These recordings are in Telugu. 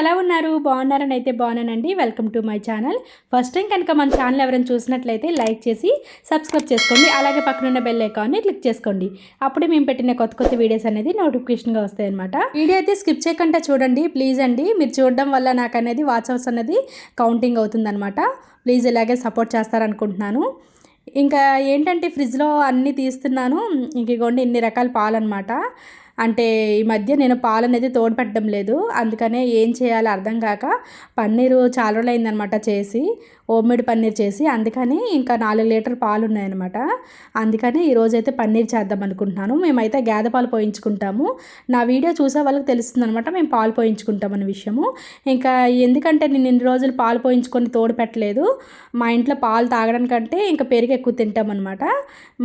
ఎలా ఉన్నారు బాగున్నారని అయితే బాగున్నానండి. Welcome to my channel first time కనుక మన ఛానల్ ఎవరైనా చూసినట్లయితే లైక్ చేసి సబ్స్క్రైబ్ చేసుకోండి. అలాగే పక్కనున్న బెల్ ఐకాన్ని క్లిక్ చేసుకోండి. అప్పుడే మేము పెట్టిన కొత్త కొత్త వీడియోస్ అనేది నోటిఫికేషన్గా వస్తాయి అనమాట వీడియో అయితే స్కిప్ చేయకుండా చూడండి. ప్లీజ్ అండి. మీరు చూడడం వల్ల నాకు అనేది వాచ్ అవర్స్ అనేది కౌంటింగ్ అవుతుందన్నమాట ప్లీజ్ ఇలాగే సపోర్ట్ చేస్తారనుకుంటున్నాను. ఇంకా ఏంటంటే ఫ్రిడ్జ్లో అన్నీ తీస్తున్నాను. ఇంక ఇగోండి ఇన్ని రకాల పాలు అనమాట అంటే ఈ మధ్య నేను పాలు అనేది తోడు లేదు. అందుకనే ఏం చేయాలో అర్థం కాక పన్నీరు చాలా రోజులు అయిందనమాట చేసి. హోమ్మేడ్ పన్నీర్ చేసి అందుకని ఇంకా నాలుగు లీటర్ పాలు ఉన్నాయన్నమాట. అందుకని ఈరోజైతే పన్నీర్ చేద్దాం అనుకుంటున్నాను. మేమైతే గేదె పాలు పోయించుకుంటాము. నా వీడియో చూసే వాళ్ళకి తెలుస్తుంది అనమాట మేము పాలు పోయించుకుంటాం విషయము. ఇంకా ఎందుకంటే నేను ఇన్ని రోజులు పాలు పోయించుకొని తోడు పెట్టలేదు. మా ఇంట్లో పాలు తాగడానికంటే ఇంకా పెరుగు ఎక్కువ తింటామన్నమాట.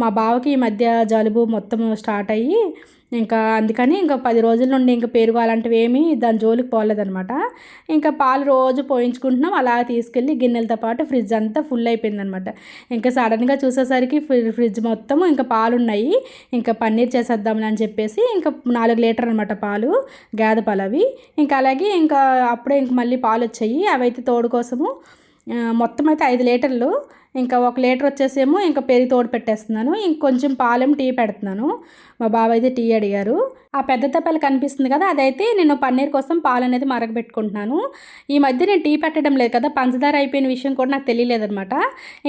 మా బావకి ఈ మధ్య జలుబు మొత్తం స్టార్ట్ అయ్యి ఇంకా అందుకని ఇంకా పది రోజుల నుండి ఇంకా పెరుగు అలాంటివి ఏమీ దాని జోలికి పోలేదనమాట ఇంకా పాలు రోజు పోయించుకుంటున్నాం. అలా తీసుకెళ్ళి గిన్నెలతో పాటు ఫ్రిడ్జ్ అంతా ఫుల్ అయిపోయిందనమాట ఇంకా సడన్గా చూసేసరికి ఫ్రిడ్జ్ మొత్తం ఇంకా పాలు ఉన్నాయి ఇంకా పన్నీర్ చేసేద్దామని అని చెప్పేసి ఇంకా నాలుగు లీటర్ అనమాట పాలు గేదె పాలు అవి. ఇంకా అలాగే ఇంకా అప్పుడే ఇంక మళ్ళీ పాలు వచ్చాయి అవైతే తోడు కోసము మొత్తం అయితే ఐదు లీటర్లు. ఇంకా ఒక లీటర్ వచ్చేసేమో ఇంకా పెరిగి తోడు పెట్టేస్తున్నాను. ఇంకొంచెం పాలెం టీ పెడుతున్నాను. మా బాబాయ్ అయితే టీ అడిగారు. ఆ పెద్ద తప్పలు కనిపిస్తుంది కదా అదైతే నేను పన్నీర్ కోసం పాలు అనేది మరగబెట్టుకుంటున్నాను. ఈ మధ్య నేను టీ పెట్టడం లేదు కదా పంచదార అయిపోయిన విషయం కూడా నాకు తెలియలేదనమాట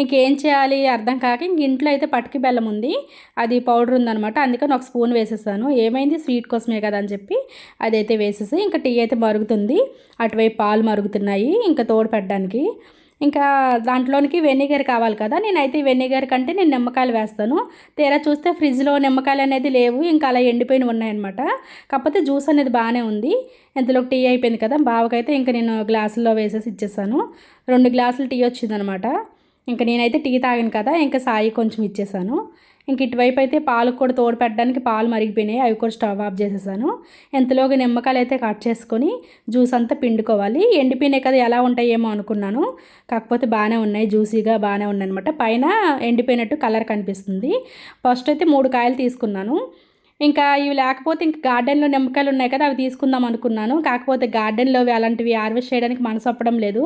ఇంకేం చేయాలి అర్థం కాక ఇంక ఇంట్లో అయితే పట్టుకి బెల్లం ఉంది. అది పౌడర్ ఉందనమాట అందుకని ఒక స్పూన్ వేసేసాను. ఏమైంది? స్వీట్ కోసమే కదా అని చెప్పి అదైతే వేసేసి ఇంకా టీ అయితే మరుగుతుంది. అటువైపు పాలు మరుగుతున్నాయి. ఇంకా తోడు పెట్టడానికి ఇంకా దాంట్లోనికి వెనిగర్ కావాలి కదా. నేనైతే వెనిగర్ కంటే నేను నిమ్మకాయలు వేస్తాను. తీరా చూస్తే ఫ్రిడ్జ్లో నిమ్మకాయలు అనేది లేవు. ఇంకా అలా ఎండిపోయిన ఉన్నాయన్నమాట. కాకపోతే జ్యూస్ అనేది బాగానే ఉంది. ఇంతలో టీ అయిపోయింది కదా. బావకైతే ఇంకా నేను గ్లాసుల్లో వేసేసి ఇచ్చేసాను. రెండు గ్లాసులు టీ వచ్చిందనమాట ఇంకా నేనైతే టీ తాగాను కదా. ఇంకా సాయి కొంచెం ఇచ్చేసాను. ఇంక ఇటువైపు అయితే పాలు కూడా తోడు పెట్టడానికి పాలు మరిగిపోయినాయి. అవి కూడా స్టవ్ ఆఫ్ చేసేసాను. ఎంతలోగా నిమ్మకాయలు అయితే కట్ చేసుకొని జ్యూస్ అంతా పిండుకోవాలి. ఎండిపోయినాయి కదా ఎలా ఉంటాయేమో అనుకున్నాను. కాకపోతే బాగానే ఉన్నాయి జ్యూసీగా బాగానే ఉన్నాయి అనమాట పైన ఎండిపోయినట్టు కలర్ కనిపిస్తుంది. ఫస్ట్ అయితే మూడు కాయలు తీసుకున్నాను. ఇంకా ఇవి లేకపోతే ఇంక గార్డెన్లో నిమ్మకాయలు ఉన్నాయి కదా అవి తీసుకుందాం అనుకున్నాను. కాకపోతే గార్డెన్లో అలాంటివి హార్వెస్ట్ చేయడానికి మనసు అప్పడం లేదు.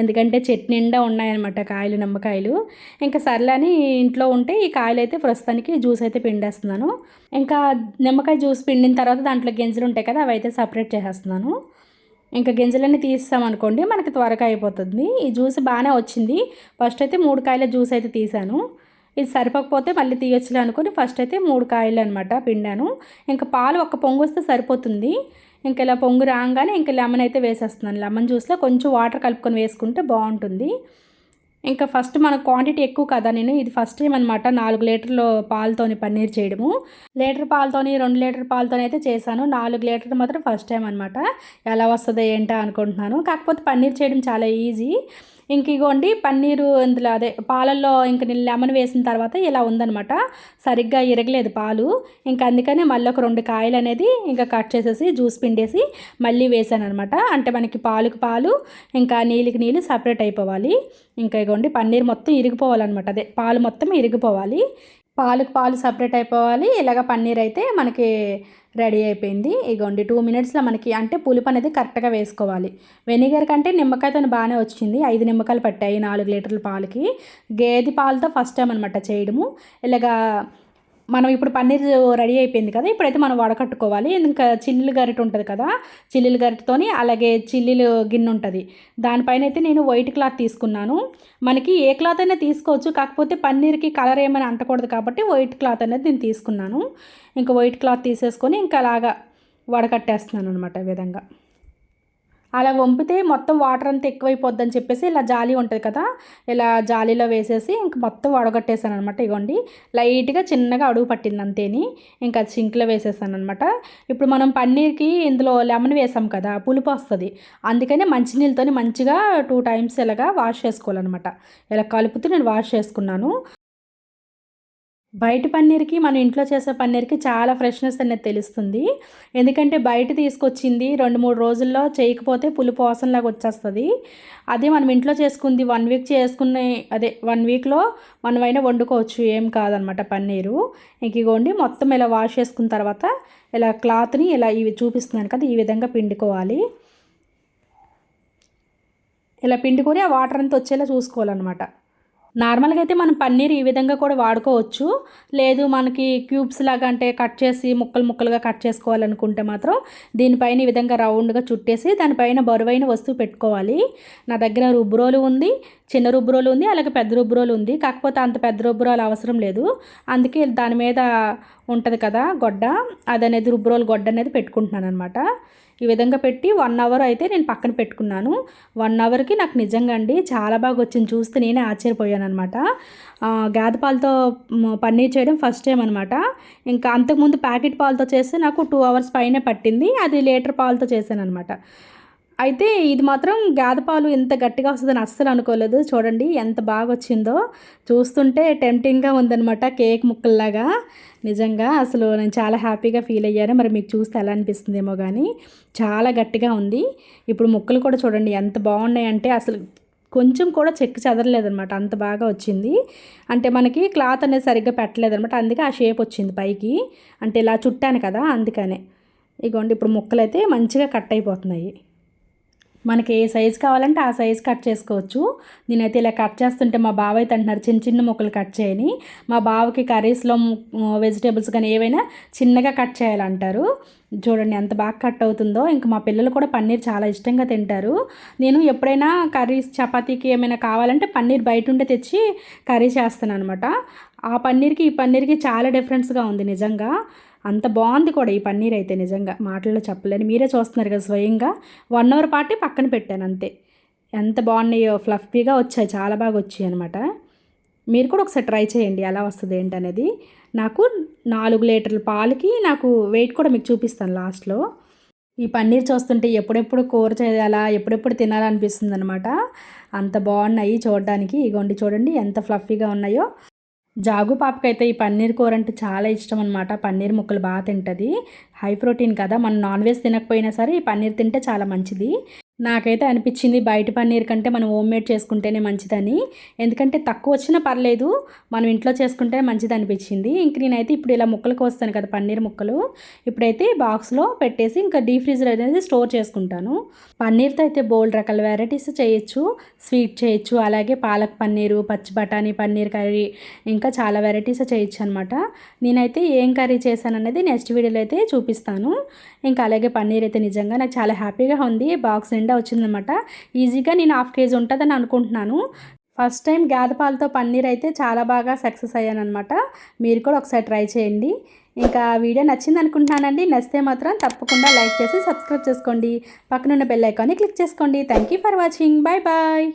ఎందుకంటే చెట్టు నిండా ఉన్నాయన్నమాట కాయలు నిమ్మకాయలు. ఇంకా సర్లని ఇంట్లో ఉంటే ఈ కాయలు అయితే ప్రస్తుతానికి జ్యూస్ అయితే పిండేస్తున్నాను. ఇంకా నిమ్మకాయ జ్యూస్ పిండిన తర్వాత దాంట్లో గింజలు ఉంటాయి కదా అవి అయితే సపరేట్ చేసేస్తున్నాను. ఇంకా గింజలన్నీ తీస్తామనుకోండి మనకి త్వరగా అయిపోతుంది. ఈ జ్యూస్ బాగానే వచ్చింది. ఫస్ట్ అయితే మూడు కాయల జ్యూస్ అయితే తీసాను. ఇది సరిపోకపోతే మళ్ళీ తీయొచ్చులే అనుకుని ఫస్ట్ అయితే మూడు కాయలు అనమాట పిండాను. ఇంకా పాలు ఒక పొంగు వస్తే సరిపోతుంది. ఇంక ఇలా పొంగు రాగానే ఇంక లెమన్ అయితే వేసేస్తున్నాను. లెమన్ జ్యూస్లో కొంచెం వాటర్ కలుపుకొని వేసుకుంటే బాగుంటుంది. ఇంకా ఫస్ట్ మన క్వాంటిటీ ఎక్కువ కదా నేను ఇది ఫస్ట్ టైం అనమాట నాలుగు లీటర్లు పాలతోని పన్నీర్ చేయడము. లీటర్ పాలతోని రెండు లీటర్ పాలతోని అయితే చేశాను. నాలుగు లీటర్లు మాత్రం ఫస్ట్ టైం అనమాట ఎలా వస్తుందో ఏంటో అనుకుంటున్నాను. కాకపోతే పన్నీర్ చేయడం చాలా ఈజీ ఇంక ఇగోండి పన్నీరు ఇందులో అదే పాలల్లో ఇంక నేను లెమన్ వేసిన తర్వాత ఇలా ఉందనమాట సరిగ్గా ఇరగలేదు పాలు. ఇంకా అందుకనే మళ్ళీ ఒక రెండు కాయలు అనేది ఇంకా కట్ చేసేసి జ్యూస్ పిండేసి మళ్ళీ వేసాను అనమాట అంటే మనకి పాలుకి పాలు ఇంకా నీళ్ళకి నీళ్ళు సపరేట్ అయిపోవాలి. ఇంకా ఇగోండి పన్నీర్ మొత్తం ఇరిగిపోవాలన్నమాట. అదే పాలు మొత్తం ఇరిగిపోవాలి. పాలకు పాలు సపరేట్ అయిపోవాలి. ఇలాగ పన్నీర్ అయితే మనకి రెడీ అయిపోయింది. ఇగోండి టూ మినిట్స్లో మనకి అంటే పులుపు అనేది కరెక్ట్గా వేసుకోవాలి. వెనిగర్ కంటే నిమ్మకాయతో బాగానే వచ్చింది. ఐదు నిమ్మకాయలు పట్టాయి నాలుగు లీటర్ల పాలకి. గేదె పాలతో ఫస్ట్ టైం అనమాట చేయడము. ఇలాగా మనం ఇప్పుడు పన్నీర్ రెడీ అయిపోయింది కదా ఇప్పుడైతే మనం వడకట్టుకోవాలి ఇంకా చిల్లీలు గరిట ఉంటుంది కదా చిల్లీలు గరిటతోని అలాగే చిల్లీలు గిన్నె ఉంటుంది. దానిపైన అయితే నేను వైట్ క్లాత్ తీసుకున్నాను. మనకి ఏ క్లాత్ అయినా తీసుకోవచ్చు కాకపోతే పన్నీర్కి కలర్ ఏమైనా అంటకూడదు కాబట్టి వైట్ క్లాత్ అనేది నేను తీసుకున్నాను. ఇంకా వైట్ క్లాత్ తీసేసుకొని ఇంకా అలాగా వడకట్టేస్తున్నాను అనమాట ఈ విధంగా. అలా వంపితే మొత్తం వాటర్ అంతా ఎక్కువైపోద్దని చెప్పేసి ఇలా జాలి ఉంటుంది కదా ఇలా జాలీలో వేసేసి ఇంక మొత్తం వడగొట్టేసాను అనమాట ఇగోండి లైట్గా చిన్నగా అడుగు పట్టింది అంతేని ఇంకా సింక్లో వేసేసాను అనమాట ఇప్పుడు మనం పన్నీర్కి ఇందులో లెమన్ వేసాం కదా పులుపు వస్తుంది. అందుకనే మంచినీళ్ళతో మంచిగా టూ టైమ్స్ ఇలాగా వాష్ చేసుకోవాలన్నమాట. ఇలా కలుపుతూ నేను వాష్ చేసుకున్నాను. బయట పన్నీర్కి మనం ఇంట్లో చేసే పన్నీర్కి చాలా ఫ్రెష్నెస్ అనేది తెలుస్తుంది. ఎందుకంటే బయట తీసుకొచ్చింది రెండు మూడు రోజుల్లో చేయకపోతే పులుపు వాసనలాగా వచ్చేస్తుంది. అదే మనం ఇంట్లో చేసుకుంది వన్ వీక్ చేసుకునే అదే వన్ వీక్లో మనమైనా వండుకోవచ్చు. ఏం కాదనమాట పన్నీరు. ఇంక మొత్తం ఇలా వాష్ చేసుకున్న తర్వాత ఇలా క్లాత్ని ఇలా ఇవి చూపిస్తున్నాను కదా ఈ విధంగా పిండుకోవాలి. ఇలా పిండుకొని ఆ వాటర్ అంతా వచ్చేలా చూసుకోవాలన్నమాట. నార్మల్గా అయితే మనం పన్నీర్ ఈ విధంగా కూడా వాడుకోవచ్చు. లేదు మనకి క్యూబ్స్ లాగా అంటే కట్ చేసి ముక్కలు ముక్కలుగా కట్ చేసుకోవాలనుకుంటే మాత్రం దీనిపైన ఈ విధంగా రౌండ్గా చుట్టేసి దానిపైన బరువైన వస్తువు పెట్టుకోవాలి. నా దగ్గర రుబ్బురోలు ఉంది చిన్న రుబ్బురోలు ఉంది అలాగే పెద్ద రుబ్బురోలు ఉంది. కాకపోతే అంత పెద్ద రుబ్బురోలు అవసరం లేదు. అందుకే దాని మీద ఉంటుంది కదా గొడ్డ అది అనేది రుబ్బురోలు గొడ్డ అనేది పెట్టుకుంటున్నాను అనమాట ఈ విధంగా పెట్టి వన్ అవర్ అయితే నేను పక్కన పెట్టుకున్నాను. వన్ అవర్కి నాకు నిజంగా అండి చాలా బాగా వచ్చింది. చూస్తే నేనే ఆశ్చర్యపోయాను అనమాట గేదె పాలతో పన్నీర్ చేయడం ఫస్ట్ టైం అనమాట ఇంకా అంతకుముందు ప్యాకెట్ పాలతో చేస్తే నాకు టూ అవర్స్ పైనే పట్టింది. అది లీటర్ పాలతో చేశాను అనమాట అయితే ఇది మాత్రం గేదె పాలు ఇంత గట్టిగా వస్తుందని అస్సలు అనుకోలేదు. చూడండి ఎంత బాగా వచ్చిందో చూస్తుంటే టెంప్టింగ్గా ఉందనమాట కేక్ ముక్కల్లాగా. నిజంగా అసలు నేను చాలా హ్యాపీగా ఫీల్ అయ్యాను. మరి మీకు చూస్తే ఎలా అనిపిస్తుందేమో కానీ చాలా గట్టిగా ఉంది. ఇప్పుడు ముక్కలు కూడా చూడండి ఎంత బాగున్నాయి అంటే అసలు కొంచెం కూడా చెక్ చెదరలేదనమాట అంత బాగా వచ్చింది. అంటే మనకి క్లాత్ అనేది సరిగ్గా పెట్టలేదనమాట అందుకే ఆ షేప్ వచ్చింది పైకి. అంటే ఇలా చుట్టాను కదా అందుకనే. ఇగోండి ఇప్పుడు ముక్కలు అయితే మంచిగా కట్ అయిపోతున్నాయి. మనకి ఏ సైజు కావాలంటే ఆ సైజు కట్ చేసుకోవచ్చు. నేనైతే ఇలా కట్ చేస్తుంటే మా బావ అయితే అంటున్నారు చిన్న చిన్న ముక్కలు కట్ చేయని. మా బావకి కర్రీస్లో వెజిటేబుల్స్ కానీ ఏవైనా చిన్నగా కట్ చేయాలంటారు. చూడండి ఎంత బాగా కట్ అవుతుందో. ఇంకా మా పిల్లలు కూడా పన్నీర్ చాలా ఇష్టంగా తింటారు. నేను ఎప్పుడైనా కర్రీస్ చపాతీకి ఏమైనా కావాలంటే పన్నీర్ బయట ఉంటే తెచ్చి కర్రీ చేస్తాను అనమాట ఆ పన్నీర్కి ఈ పన్నీర్కి చాలా డిఫరెన్స్గా ఉంది నిజంగా. అంత బాగుంది కూడా ఈ పన్నీర్ అయితే నిజంగా. మాటల్లో చెప్పలేను. మీరే చూస్తున్నారు కదా స్వయంగా. వన్ అవర్ పాటే పక్కన పెట్టాను అంతే. ఎంత బాగున్నాయో ఫ్లఫీగా వచ్చాయి. చాలా బాగా వచ్చాయి అనమాట మీరు కూడా ఒకసారి ట్రై చేయండి. ఎలా వస్తుంది ఏంటనేది. నాకు నాలుగు లీటర్ల పాలకి నాకు వెయిట్ కూడా మీకు చూపిస్తాను లాస్ట్లో ఈ పన్నీర్ చూస్తుంటే ఎప్పుడెప్పుడు కూర చేయాలా ఎప్పుడెప్పుడు తినాలనిపిస్తుంది అనమాట అంత బాగున్నాయి చూడడానికి. ఇగోండి చూడండి ఎంత ఫ్లఫీగా ఉన్నాయో. జాగు పాపకైతే ఈ పన్నీర్ కూర అంటే చాలా ఇష్టం అనమాట పన్నీర్ ముక్కలు బాగా తింటుంది. హై ప్రోటీన్ కదా మనం నాన్ వెజ్ తినకపోయినా సరే ఈ పన్నీర్ తింటే చాలా మంచిది. నాకైతే అనిపించింది బయట పన్నీర్ కంటే మనం హోమ్ మేడ్ చేసుకుంటేనే మంచిదని. ఎందుకంటే తక్కువ వచ్చినా పర్లేదు మనం ఇంట్లో చేసుకుంటే మంచిది అనిపించింది. ఇంక నేనైతే ఇప్పుడు ఇలా ముక్కలు కోస్తాను కదా పన్నీర్ ముక్కలు. ఇప్పుడైతే బాక్స్లో పెట్టేసి ఇంకా డీప్ ఫ్రీజర్ అనేది స్టోర్ చేసుకుంటాను. పన్నీర్తో అయితే బోల్డ్ రకాల వెరైటీస్ చేయొచ్చు స్వీట్ చేయొచ్చు అలాగే పాలక్ పన్నీరు పచ్చి బఠానీ పన్నీర్ కర్రీ ఇంకా చాలా వెరైటీస్ చేయొచ్చు అనమాట నేనైతే ఏం కర్రీ చేశాను అనేది నెక్స్ట్ వీడియోలో అయితే చూపిస్తాను. ఇంకా అలాగే పన్నీర్ అయితే నిజంగా నాకు చాలా హ్యాపీగా ఉంది. బాక్స్ నిండా వచ్చిందనమాట. ఈజీగా నేను హాఫ్ కేజీ ఉంటుందని అనుకుంటున్నాను. ఫస్ట్ టైం పాలతో పన్నీర్ అయితే చాలా బాగా సక్సెస్ అయ్యాను అనమాట మీరు కూడా ఒకసారి ట్రై చేయండి. ఇంకా వీడియో నచ్చింది అనుకుంటున్నానండి. నచ్చితే మాత్రం తప్పకుండా లైక్ చేసి సబ్స్క్రైబ్ చేసుకోండి. పక్కనున్న బెల్ ఐకాన్ని క్లిక్ చేసుకోండి. Thank you for watching. Bye bye.